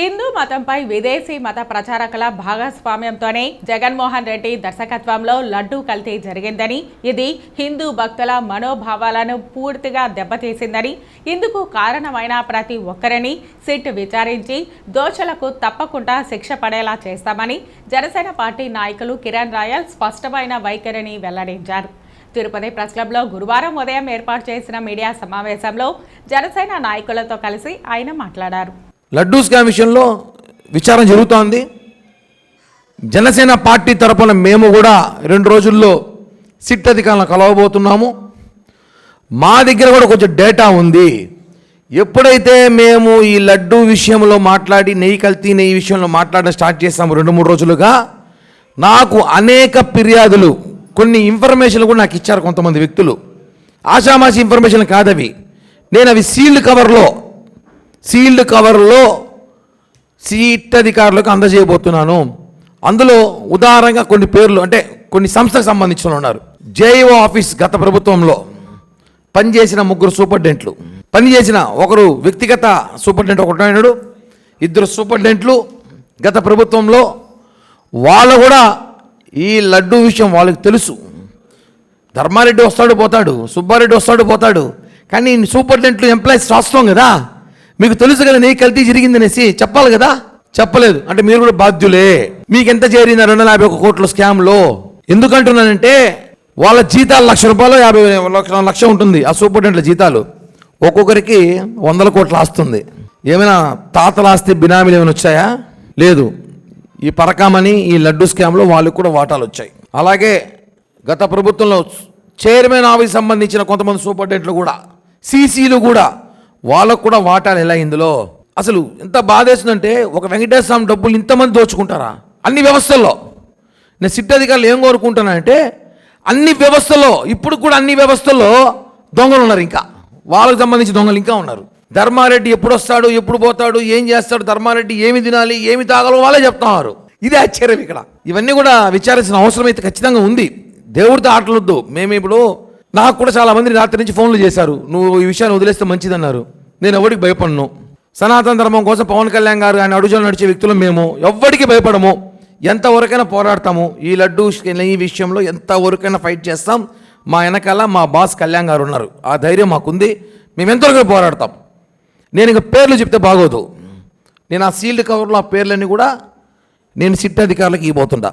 హిందూ మతంపై విదేశీ మత ప్రచారకుల భాగస్వామ్యంతోనే జగన్మోహన్ రెడ్డి దర్శకత్వంలో లడ్డూ కల్తీ జరిగిందని ఇది హిందూ భక్తుల మనోభావాలను పూర్తిగా దెబ్బతీసిందని ఇందుకు కారణమైన ప్రతి ఒక్కరిని సిట్ విచారించి దోషులకు తప్పకుండా శిక్ష పడేలా చేస్తామని జనసేన పార్టీ నాయకులు కిరణ్ రాయల్ స్పష్టమైన వైఖరిని వెల్లడించారు. తిరుపతి ప్రెస్ క్లబ్లో గురువారం ఉదయం ఏర్పాటు చేసిన మీడియా సమావేశంలో జనసేన నాయకులతో కలిసి ఆయన మాట్లాడారు. లడ్డూ స్కామ్ విషయంలో విచారణ జరుగుతోంది. జనసేన పార్టీ తరపున మేము కూడా రెండు రోజుల్లో సిట్ అధికారులను కలవబోతున్నాము. మా దగ్గర కూడా కొంచెం డేటా ఉంది. ఎప్పుడైతే మేము ఈ లడ్డూ విషయంలో మాట్లాడి నెయ్యి కల్తీ నెయ్యి విషయంలో మాట్లాడడం స్టార్ట్ చేస్తాము రెండు మూడు రోజులుగా నాకు అనేక ఫిర్యాదులు కొన్ని ఇన్ఫర్మేషన్లు కూడా నాకు ఇచ్చారు కొంతమంది వ్యక్తులు. ఆషామాషి ఇన్ఫర్మేషన్ కాదవి. నేను అవి సీల్డ్ కవర్లో సీల్డ్ కవర్లో సీట్ అధికారులకు అందజేయబోతున్నాను. అందులో ఉదాహరణగా కొన్ని పేర్లు అంటే కొన్ని సంస్థకు సంబంధించిన ఉన్నారు. జేఈఓ ఆఫీస్ గత ప్రభుత్వంలో పనిచేసిన ముగ్గురు సూపర్డెంట్లు పనిచేసిన ఒకరు వ్యక్తిగత సూపర్డెంట్ ఒకటి ఇద్దరు సూపర్డెంట్లు గత ప్రభుత్వంలో. వాళ్ళు కూడా ఈ లడ్డు విషయం వాళ్ళకి తెలుసు. ధర్మారెడ్డి వస్తాడు పోతాడు. సుబ్బారెడ్డి వస్తాడు పోతాడు. కానీ సూపర్డెంట్లు ఎంప్లాయీస్ రాస్తాం కదా. మీకు తెలుసు కదా నీ కల్తీ జరిగిందనేసి చెప్పాలి కదా? చెప్పలేదు. అంటే మీరు కూడా బాధ్యులే. మీకు ఎంత చేరింది రెండు వందల యాభై ఒక కోట్ల స్కామ్లో? ఎందుకంటున్నానంటే వాళ్ళ జీతాలు లక్ష రూపాయలు యాభై లక్ష లక్ష ఉంటుంది ఆ సూపరింటెండెంట్ల జీతాలు. ఒక్కొక్కరికి వందల కోట్లు ఆస్తుంది ఏమైనా తాతల ఆస్తి బినామీలు ఏమైనా వచ్చాయా? లేదు. ఈ పరకామని ఈ లడ్డు స్కామ్లో వాళ్ళకి కూడా వాటాలు వచ్చాయి. అలాగే గత ప్రభుత్వంలో చైర్మన్ ఆఫీస్ సంబంధించిన కొంతమంది సూపరింటెండెంట్లు కూడా సీసీలు కూడా వాళ్ళకు కూడా వాటాలు ఎలా ఇందులో? అసలు ఎంత బాధేస్తుందంటే ఒక వెంకటేశ్వర స్వామి డబ్బులు ఇంతమంది దోచుకుంటారా? అన్ని వ్యవస్థల్లో. నేను సిట్ అధికారులు ఏం కోరుకుంటానంటే అన్ని వ్యవస్థల్లో ఇప్పుడు కూడా అన్ని వ్యవస్థల్లో దొంగలు ఉన్నారు ఇంకా. వాళ్ళకి సంబంధించి దొంగలు ఇంకా ఉన్నారు. ధర్మారెడ్డి ఎప్పుడు వస్తాడు ఎప్పుడు పోతాడు ఏం చేస్తాడు ధర్మారెడ్డి ఏమి తినాలి ఏమి తాగాలో వాళ్ళే చెప్తున్నారు. ఇది ఆశ్చర్యం ఇక్కడ. ఇవన్నీ కూడా విచారించిన అవసరం అయితే ఖచ్చితంగా ఉంది. దేవుడితో ఆటలొద్దు మేము ఇప్పుడు నాకు కూడా చాలా మంది రాత్రి నుంచి ఫోన్లు చేశారు. నువ్వు ఈ విషయాన్ని వదిలేస్తే మంచిదన్నారు. నేను ఎవరికి భయపడను. సనాతన ధర్మం కోసం పవన్ కళ్యాణ్ గారు ఆయన అడుగుజలు నడిచే వ్యక్తులు మేము. ఎవ్వరికి భయపడము. ఎంతవరకైనా పోరాడతాము. ఈ లడ్డు ఈ విషయంలో ఎంతవరకైనా ఫైట్ చేస్తాం. మా వెనకాల మా బాస్ కళ్యాణ్ గారు ఉన్నారు. ఆ ధైర్యం మాకుంది. మేము ఎంతవరకు పోరాడతాం. నేను ఇంకా పేర్లు చెప్తే బాగోదు. నేను ఆ సీల్డ్ కవర్లో ఆ పేర్లన్నీ కూడా నేను సిట్ అధికారులకు ఇవ్వబోతుండా.